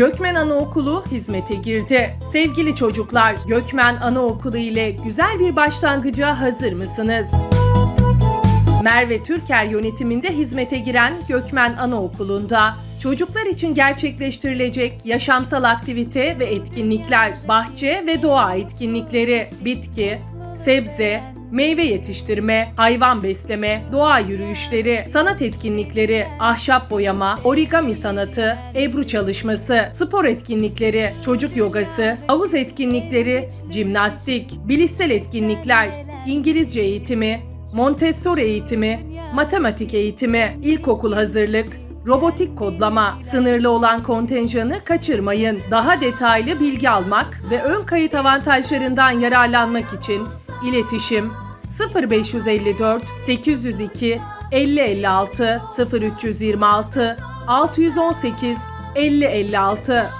Gökmen Anaokulu hizmete girdi. Sevgili çocuklar, Gökmen Anaokulu ile güzel bir başlangıca hazır mısınız? Merve Türker yönetiminde hizmete giren Gökmen Anaokulu'nda çocuklar için gerçekleştirilecek yaşamsal aktivite ve etkinlikler, bahçe ve doğa etkinlikleri, bitki, sebze, meyve yetiştirme, hayvan besleme, doğa yürüyüşleri, sanat etkinlikleri, ahşap boyama, origami sanatı, ebru çalışması, spor etkinlikleri, çocuk yogası, havuz etkinlikleri, jimnastik, bilişsel etkinlikler, İngilizce eğitimi, Montessori eğitimi, matematik eğitimi, ilkokul hazırlık, robotik kodlama, sınırlı olan kontenjanı kaçırmayın. Daha detaylı bilgi almak ve ön kayıt avantajlarından yararlanmak için iletişim 0554 802 5056 0326 618 5056